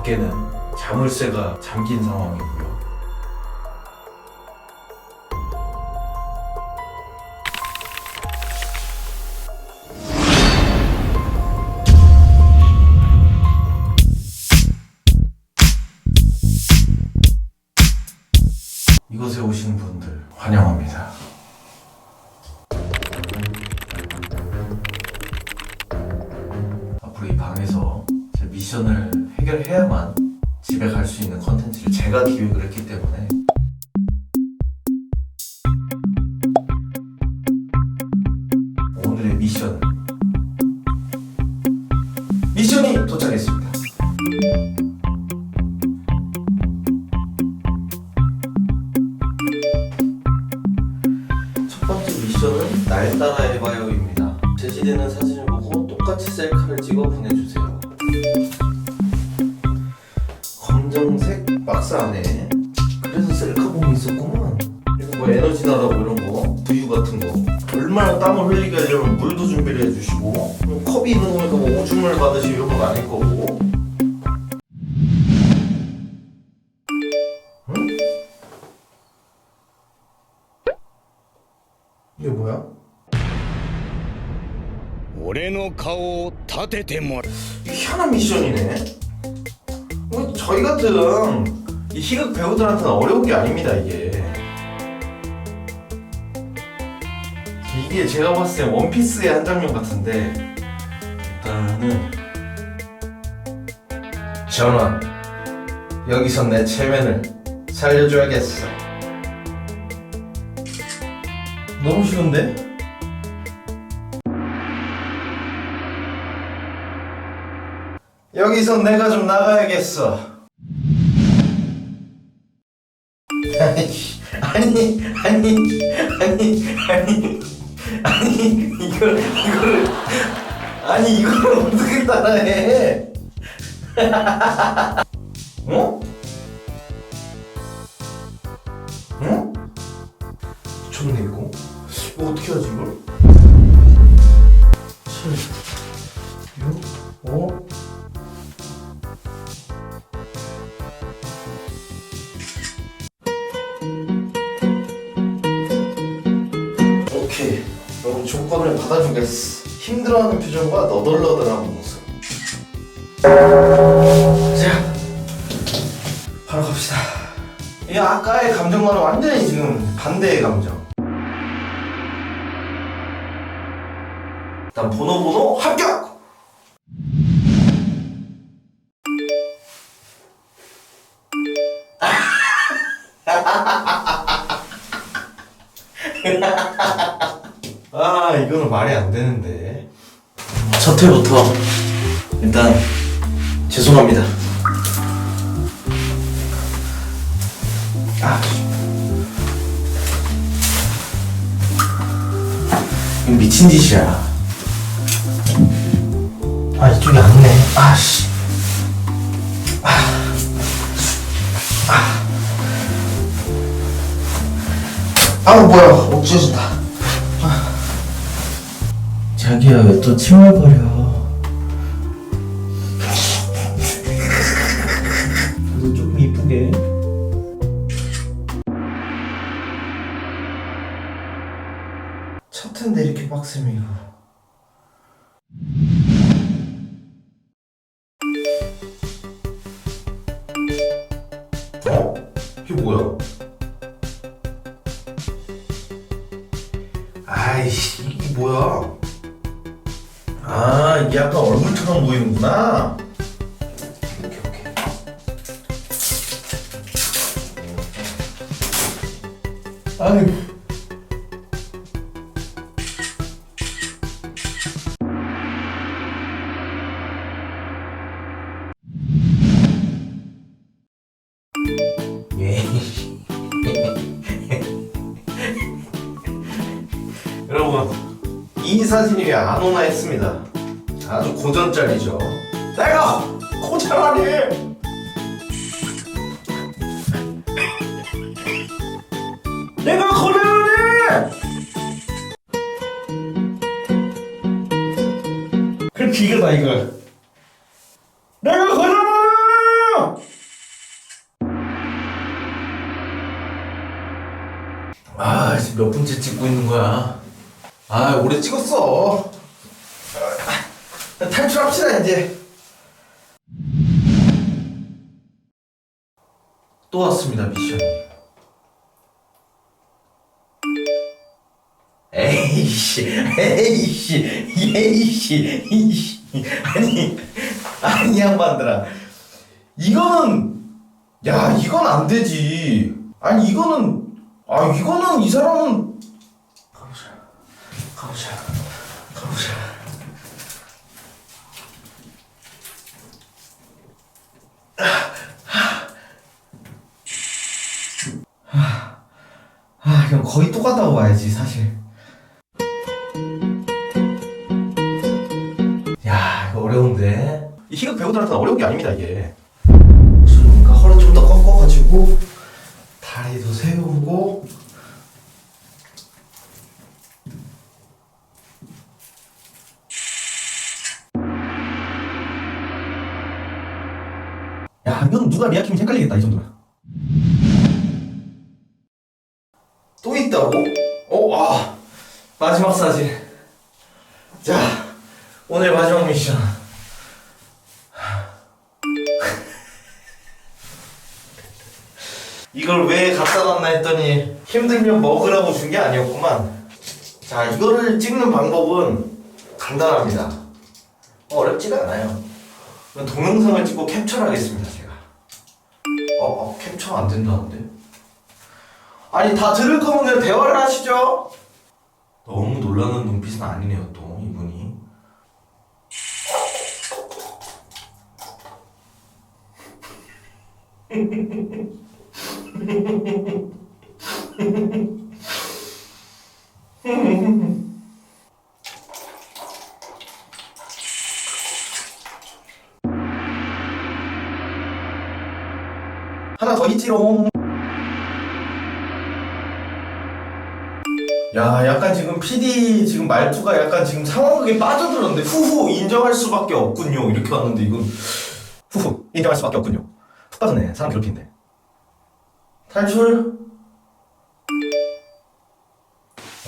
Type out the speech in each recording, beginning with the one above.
밖에는 자물쇠가 잠긴 상황이고요. 이곳에 오신 분들 환영합니다. 해결해야만 집에 갈 수 있는 컨텐츠를 제가 기획을 했기 때문에 오늘의 미션은 미션이 도착했습니다. 첫 번째 미션은 날 따라 해봐요입니다. 제시되는 사진을 보고 똑같이 셀카를 찍어 보내주 검정색 박스 안에 그래서 셀카봉이 있었구만. 그리고 뭐 에너지 나라고 이런 거, 두유 같은 거. 얼마나 땀을 흘리게 하려면 물도 준비를 해주시고 뭐 컵이 있는 거니까 뭐 오줌을 받으시 이런 건 아닐 거고. 응? 이게 뭐야? 俺の顔を立ててもらう 이게 희한한 미션이네. 뭐 저희 같은 이 희극 배우들한테는 어려운 게 아닙니다 이게. 이게 제가 봤을 때 원피스의 한 장면 같은데 일단은 전원 여기서 내 체면을 살려줘야겠어. 너무 쉬운데? 여기서 내가 좀 나가야겠어. 아니, 아니, 아니, 아니, 아니, 이걸, 이거를, 아니, 이걸 어떻게 따라해? 어? 응? 미쳤네, 이거. 이거 어떻게 하지, 이걸? 여러분 조건을 받아주겠어 힘들어하는 표정과 너덜너덜한 모습. 자 바로 갑시다. 이 아까의 감정과는 완전히 지금 반대의 감정. 일단 번호 번호 합격! 아 이거는 말이 안 되는데. 첫 회부터 일단 죄송합니다. 아. 이거 미친 짓이야. 아 이쪽이 안네. 아씨. 아, 아. 뭐야. 못 찢어진다 자기야 왜또 칭얼거려 그래도 조금 이쁘게 첫 텐데 이렇게 빡세면 이거 어? 이게 뭐야? 아이씨 이게 뭐야? 아 이게 약간 얼굴처럼 보이는구나. 오케이 오케이. 아유. 예. 여러분 이 사진이 왜 안 오나 했습니다. 아주 고전짤이죠. 내가 고전하니! 내가 고전하니! 그럼 이거다 이거. 내가 고전하니! 아, 지금 몇 분째 찍고 있는 거야? 아, 오래 찍었어. 아, 탈출합시다, 이제. 또 왔습니다, 미션이. 에이씨, 에이씨, 에이씨, 이씨. 아니, 아니, 이 양반들아. 이거는, 야, 이건 안 되지. 아니, 이거는, 아, 이거는 이 사람은. 가보자, 가보자. 아, 이건 거의 똑같다고 봐야지, 사실. 야, 이거 어려운데. 이 희극 배우들한테는 어려운 게 아닙니다, 이게. 그러니까 허리 좀더 꺾어가지고, 다리도 세우고, 야, 이건 누가 리아키면 헷갈리겠다, 이 정도면. 또 있다고? 어, 아, 마지막 사진. 자, 오늘 마지막 미션. 이걸 왜 갖다 놨나 했더니 힘들면 먹으라고 준 게 아니었구만. 자, 이거를 찍는 방법은 간단합니다. 어렵지가 않아요. 동영상을 찍고 캡처를 하겠습니다, 제가. 어, 어 캡처 안 된다는데? 아니 다 들을 거면 그냥 대화를 하시죠. 너무 놀라는 눈빛은 아니네요 또 이분이. 하나 더 있지롱. 야, 약간 지금 PD 지금 말투가 약간 지금 상황극에 빠져들었는데 후후 인정할 수밖에 없군요. 이렇게 왔는데 이건 후후 인정할 수밖에 없군요. 푹 빠졌네. 사람 괴롭히는데. 탈출.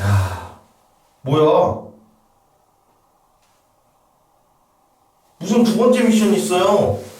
야, 뭐야? 무슨 두 번째 미션 있어요?